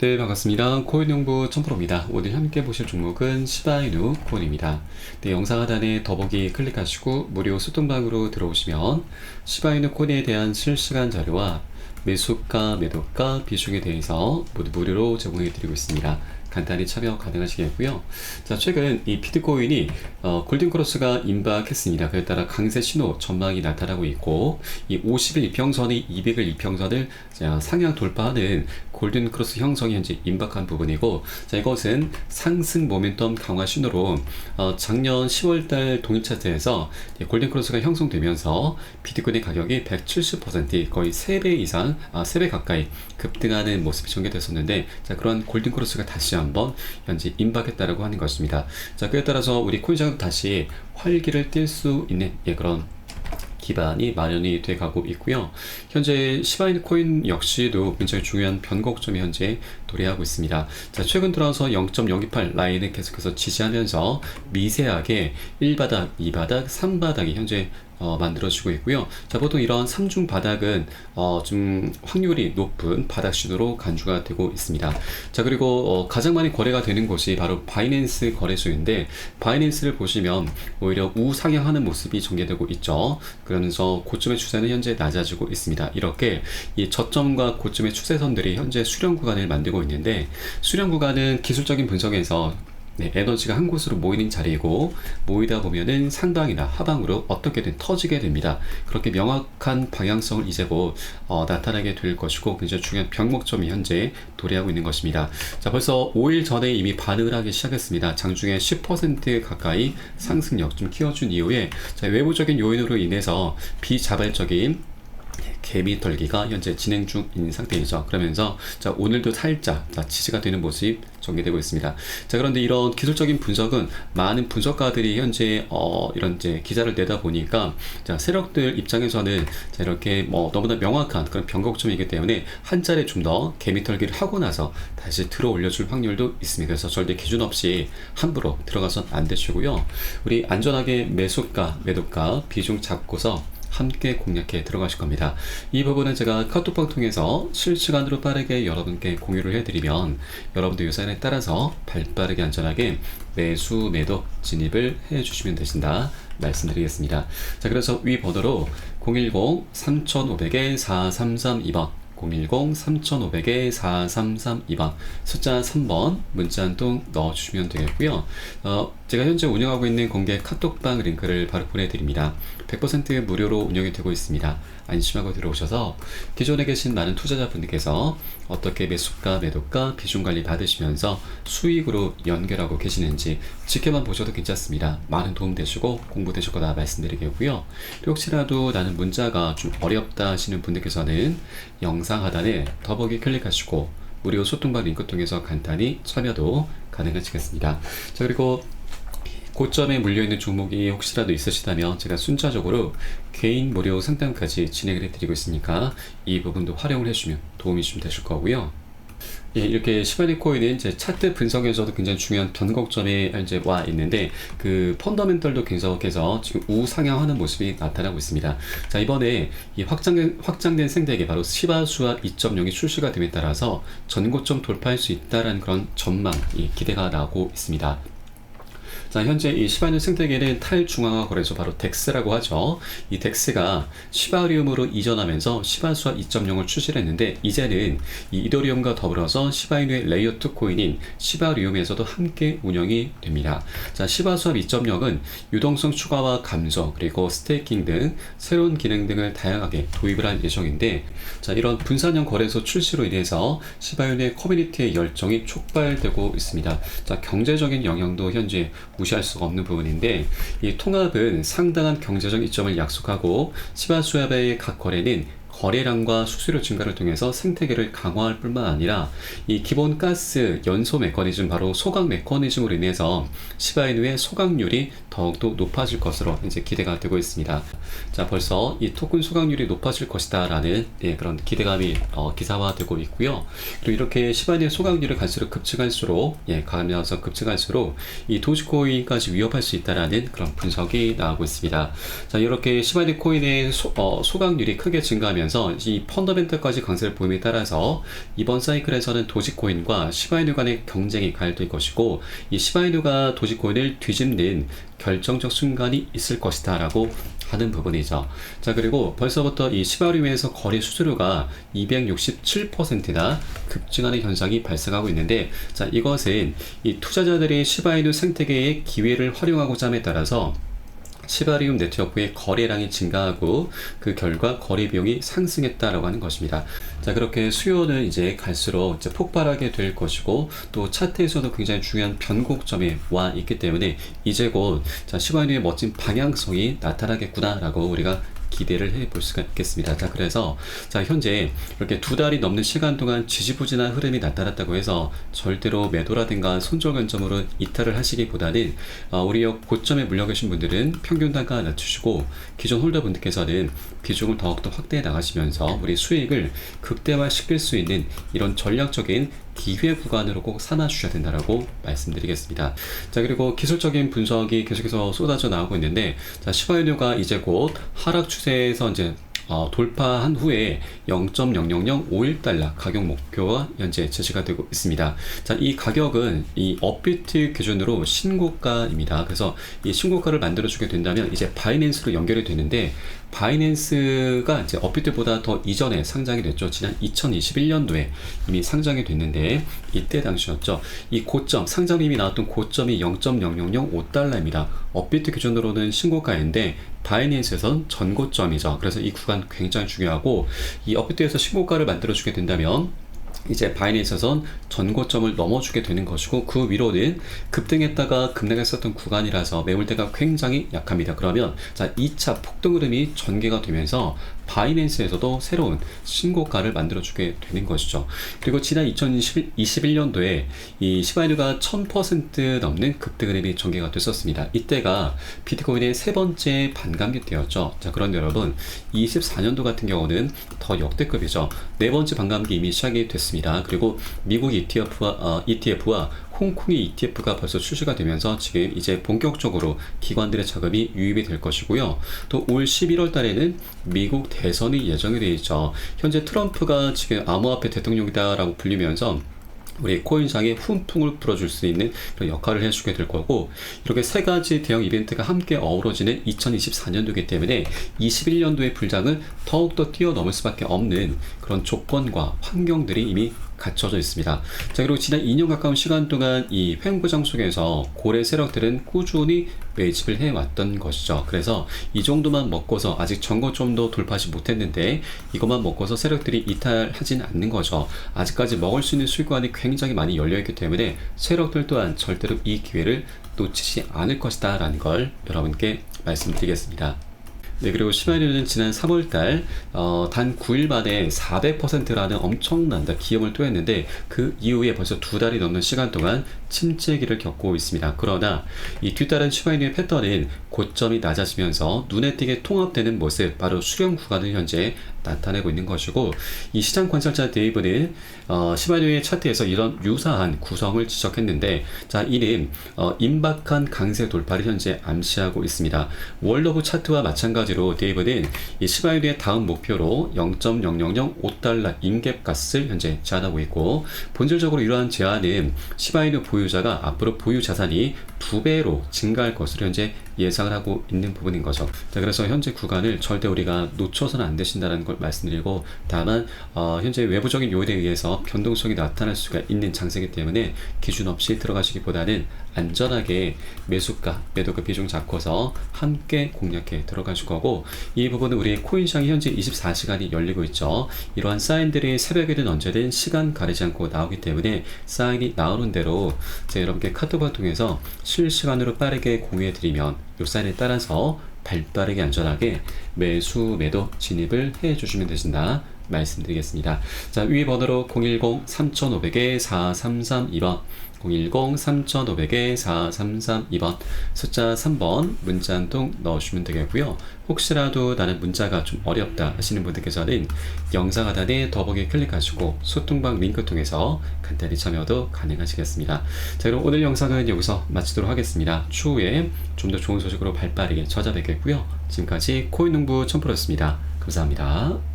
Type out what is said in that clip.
네, 반갑습니다. 코인 연구 천프로입니다. 오늘 함께 보실 종목은 시바이누 코인입니다. 네, 영상 하단에 더보기 클릭하시고 무료 소통방으로 들어오시면 시바이누 코인에 대한 실시간 자료와 매수가, 매도가, 비중에 대해서 모두 무료로 제공해 드리고 있습니다. 간단히 참여 가능하시겠고요. 자, 최근 이 비트코인이 어, 골든크로스가 임박했습니다. 그에 따라 강세 신호 전망이 나타나고 있고 이 50일 이평선이 200일 이평선을 자, 상향 돌파하는 골든크로스 형성이 현재 임박한 부분이고 자, 이것은 상승 모멘텀 강화 신호로 어, 작년 10월달 동일 차트에서 골든크로스가 형성되면서 비트코인의 가격이 170% 거의 3배 이상, 아, 3배 가까이 급등하는 모습이 전개됐었는데 자, 그런 골든크로스가 다시 한번 현재 임박했다라고 하는 것입니다. 자, 그에 따라서 우리 코인장도 다시 활기를 띨 수 있는 예, 그런 기반이 마련이 돼 가고 있고요. 현재 시바이는 코인 역시도 굉장히 중요한 변곡점이 현재 도래하고 있습니다. 자, 최근 들어서 0.028 라인을 계속해서 지지하면서 미세하게 1바닥, 2바닥, 3바닥이 현재 어, 만들어지고 있고요. 자, 보통 이런 3중 바닥은 어, 좀 확률이 높은 바닥 신호로 간주가 되고 있습니다. 자, 그리고 어, 가장 많이 거래가 되는 곳이 바로 바이낸스 거래소인데 바이낸스를 보시면 오히려 우상향하는 모습이 전개되고 있죠. 그러면서 고점의 추세는 현재 낮아지고 있습니다. 이렇게 이 저점과 고점의 추세선들이 현재 수렴 구간을 만들고 있는데 수렴 구간은 기술적인 분석에서 네, 에너지가 한 곳으로 모이는 자리이고 모이다 보면은 상방이나 하방으로 어떻게든 터지게 됩니다. 그렇게 명확한 방향성을 이제 곧 어, 나타나게 될 것이고 굉장히 중요한 병목점이 현재 도래하고 있는 것입니다. 자 벌써 5일 전에 이미 반응을 하기 시작했습니다. 장중에 10% 가까이 상승력 좀 키워준 이후에 자, 외부적인 요인으로 인해서 비자발적인 개미 털기가 현재 진행 중인 상태이죠. 그러면서 자 오늘도 살짝 자, 지지가 되는 모습 전개되고 있습니다. 자 그런데 이런 기술적인 분석은 많은 분석가들이 현재 어, 이런 이제 기사를 내다 보니까 자 세력들 입장에서는 자 이렇게 뭐 너무나 명확한 그런 변곡점이기 때문에 한 자리에 좀더 개미 털기를 하고 나서 다시 들어 올려줄 확률도 있습니다. 그래서 절대 기준 없이 함부로 들어가선 안 되시고요. 우리 안전하게 매수가, 매도가 비중 잡고서 함께 공략해 들어가실 겁니다. 이 부분은 제가 카톡방 통해서 실시간으로 빠르게 여러분께 공유를 해드리면 여러분들 유산에 따라서 발빠르게 안전하게 매수, 매도 진입을 해주시면 되신다 말씀드리겠습니다. 자, 그래서 위 번호로 010-3500에 4332번 010-3500에 4332번 숫자 3번 문자 한 통 넣어주시면 되겠고요. 어, 제가 현재 운영하고 있는 공개 카톡방 링크를 바로 보내드립니다. 100% 무료로 운영이 되고 있습니다. 안심하고 들어오셔서 기존에 계신 많은 투자자분들께서 어떻게 매수가, 매도가, 비중 관리 받으시면서 수익으로 연결하고 계시는지 지켜만 보셔도 괜찮습니다. 많은 도움 되시고 공부 되실 거다 말씀드리겠고요. 혹시라도 나는 문자가 좀 어렵다 하시는 분들께서는 영상 하단에 더보기 클릭하시고 무료 소통방 링크 통해서 간단히 참여도 가능하시겠습니다. 자, 그리고 고점에 물려있는 종목이 혹시라도 있으시다면 제가 순차적으로 개인 무료 상담까지 진행을 해드리고 있으니까 이 부분도 활용을 해주면 도움이 좀 되실 거고요. 예, 이렇게 시바니 코인은 이제 차트 분석에서도 굉장히 중요한 변곡점에 이제 와 있는데 그 펀더멘털도 계속해서 지금 우상향하는 모습이 나타나고 있습니다. 자 이번에 이 확장된 확장된 생태계 바로 시바 수압 2.0이 출시가 됨에 따라서 전고점 돌파할 수 있다라는 그런 전망이 기대가 나고 있습니다. 자, 현재 이 시바뉴 생태계는 탈중앙화 거래소 바로 덱스라고 하죠. 이 덱스가 시바리움으로 이전하면서 시바수와 2.0을 출시를 했는데 이제는 이 이더리움과 더불어서 시바이누의 레이어 2 코인인 시바리움에서도 함께 운영이 됩니다. 자, 시바수압 2.0은 유동성 추가와 감소 그리고 스테이킹 등 새로운 기능 등을 다양하게 도입을 할 예정인데 자, 이런 분산형 거래소 출시로 인해서 시바이누의 커뮤니티의 열정이 촉발되고 있습니다. 자, 경제적인 영향도 현재 무시할 수가 없는 부분인데 이 통합은 상당한 경제적 이점을 약속하고 시바수압의 각 거래는 거래량과 수수료 증가를 통해서 생태계를 강화할 뿐만 아니라 이 기본 가스 연소 메커니즘 바로 소각 메커니즘으로 인해서 시바이누의 소각률이 더욱더 높아질 것으로 이제 기대가 되고 있습니다. 자 벌써 이 토큰 소각률이 높아질 것이다라는 예, 그런 기대감이 어, 기사화되고 있고요. 그리고 이렇게 시바이누의 소각률이 갈수록 급증할수록 예, 가면서 급증할수록 이 도지코인까지 위협할 수 있다라는 그런 분석이 나오고 있습니다. 자 이렇게 시바이누 코인의 소, 어, 소각률이 크게 증가하면 되면서 이 펀더멘털까지 강세를 보임에 따라서 이번 사이클에서는 도지코인과 시바이누 간의 경쟁이 가열될 것이고 이 시바이누가 도지코인을 뒤집는 결정적 순간이 있을 것이다 라고 하는 부분이죠. 자 그리고 벌써부터 이 시바리움에서 거래 수수료가 267%나 급증하는 현상이 발생하고 있는데 자 이것은 이 투자자들이 시바이누 생태계의 기회를 활용하고자 함에 따라서 시바리움 네트워크의 거래량이 증가하고 그 결과 거래 비용이 상승했다라고 하는 것입니다. 자 그렇게 수요는 이제 갈수록 이제 폭발하게 될 것이고 또 차트에서도 굉장히 중요한 변곡점에 와 있기 때문에 이제 곧 자, 시바이누의 멋진 방향성이 나타나겠구나라고 우리가 기대를 해 볼 수가 있겠습니다. 자, 그래서 자 현재 이렇게 두 달이 넘는 시간 동안 지지부진한 흐름이 나타났다고 해서 절대로 매도라든가 손절 관점으로 이탈을 하시기보다는 어, 우리 고점에 물려 계신 분들은 평균 단가 낮추시고 기존 홀더 분들께서는 비중을 더욱더 확대해 나가시면서 우리 수익을 극대화시킬 수 있는 이런 전략적인 기회 구간으로 꼭 삼아 주셔야 된다라고 말씀드리겠습니다. 자 그리고 기술적인 분석이 계속해서 쏟아져 나오고 있는데 자 시바이누가 이제 곧 하락 추세에서 이제 어, 돌파한 후에 0.0005일달러 가격 목표가 현재 제시가 되고 있습니다. 자, 이 가격은 이 업비트 기준으로 신고가입니다. 그래서 이 신고가를 만들어주게 된다면 이제 바이낸스로 연결이 되는데 바이낸스가 이제 업비트보다 더 이전에 상장이 됐죠. 지난 2021년도에 이미 상장이 됐는데 이때 당시였죠. 이 고점 상장님이 나왔던 고점이 0.0005달러입니다. 업비트 기준으로는 신고가인데 바이낸스에선 전고점이죠. 그래서 이 구간 굉장히 중요하고 이 업비트에서 신고가를 만들어 주게 된다면 이제 바이낸스에선 전고점을 넘어주게 되는 것이고 그 위로는 급등했다가 급락했었던 구간이라서 매물대가 굉장히 약합니다. 그러면 자 2차 폭등 흐름이 전개가 되면서 바이낸스에서도 새로운 신고가를 만들어주게 되는 것이죠. 그리고 지난 2021년도에 이 시바이누가 1000% 넘는 급등 흐름이 전개가 됐었습니다. 이때가 비트코인의 세 번째 반감기 때였죠. 자, 그런데 여러분 24년도 같은 경우는 더 역대급이죠. 네 번째 반감기 이미 시작이 됐습니다. 그리고 미국 ETF와 어, ETF와 홍콩의 ETF가 벌써 출시가 되면서 지금 이제 본격적으로 기관들의 자금이 유입이 될 것이고요. 또 올 11월 달에는 미국 대선이 예정이 되어 있죠. 현재 트럼프가 지금 암호화폐 대통령이다라고 불리면서 우리 코인상에 훈풍을 불어줄 수 있는 그런 역할을 해주게 될 거고 이렇게 세 가지 대형 이벤트가 함께 어우러지는 2024년도이기 때문에 21년도의 불장을 더욱더 뛰어넘을 수밖에 없는 그런 조건과 환경들이 이미 갖춰져 있습니다. 자, 그리고 지난 2년 가까운 시간 동안 이 횡보장 속에서 고래 세력들은 꾸준히 매집을 해왔던 것이죠. 그래서 이 정도만 먹고서 아직 전고점도 돌파하지 못했는데 이것만 먹고서 세력들이 이탈하진 않는 거죠. 아직까지 먹을 수 있는 수익관이 굉장히 많이 열려있기 때문에 세력들 또한 절대로 이 기회를 놓치지 않을 것이다 라는 걸 여러분께 말씀드리겠습니다. 네, 그리고 시바리는 지난 3월달 어, 단 9일 만에 400%라는 엄청난 기염을 토했는데 그 이후에 벌써 두 달이 넘는 시간 동안 침체기를 겪고 있습니다. 그러나 이 뒤따른 시바이누의 패턴은 고점이 낮아지면서 눈에 띄게 통합되는 모습, 바로 수렴 구간을 현재 나타내고 있는 것이고 이 시장 관찰자 데이브는 어, 시바이누의 차트에서 이런 유사한 구성을 지적했는데 자 이는 어, 임박한 강세 돌파를 현재 암시하고 있습니다. 월러브 차트와 마찬가지 로 데이브는 이 시바이누의 다음 목표로 0.0005달러 인갭 값을 현재 제한하고 있고 본질적으로 이러한 제한은 시바이누 보유자가 앞으로 보유 자산이 두 배로 증가할 것으로 현재 예상을 하고 있는 부분인 거죠. 자, 그래서 현재 구간을 절대 우리가 놓쳐서는 안 되신다는 걸 말씀드리고 다만 어, 현재 외부적인 요인에 의해서 변동성이 나타날 수가 있는 장세이기 때문에 기준 없이 들어가시기보다는 안전하게 매수가, 매도가 비중 잡고서 함께 공략해 들어가실 거고 이 부분은 우리 코인 시장이 현재 24시간이 열리고 있죠. 이러한 사인들이 새벽에든 언제든 시간 가리지 않고 나오기 때문에 사인이 나오는 대로 제가 여러분께 카톡을 통해서 실시간으로 빠르게 공유해 드리면 요 사인에 따라서 발빠르게 안전하게 매수 매도 진입을 해 주시면 되신다 말씀드리겠습니다. 자, 위 번호로 010-3500에 4332번 010-3500에 4332번 숫자 3번 문자 한 통 넣어주시면 되겠고요. 혹시라도 나는 문자가 좀 어렵다 하시는 분들께서는 영상 하단에 더보기 클릭하시고 소통방 링크 통해서 간단히 참여도 가능하시겠습니다. 자 그럼 오늘 영상은 여기서 마치도록 하겠습니다. 추후에 좀 더 좋은 소식으로 발빠르게 찾아뵙겠고요. 지금까지 코인농부 천프로였습니다. 감사합니다.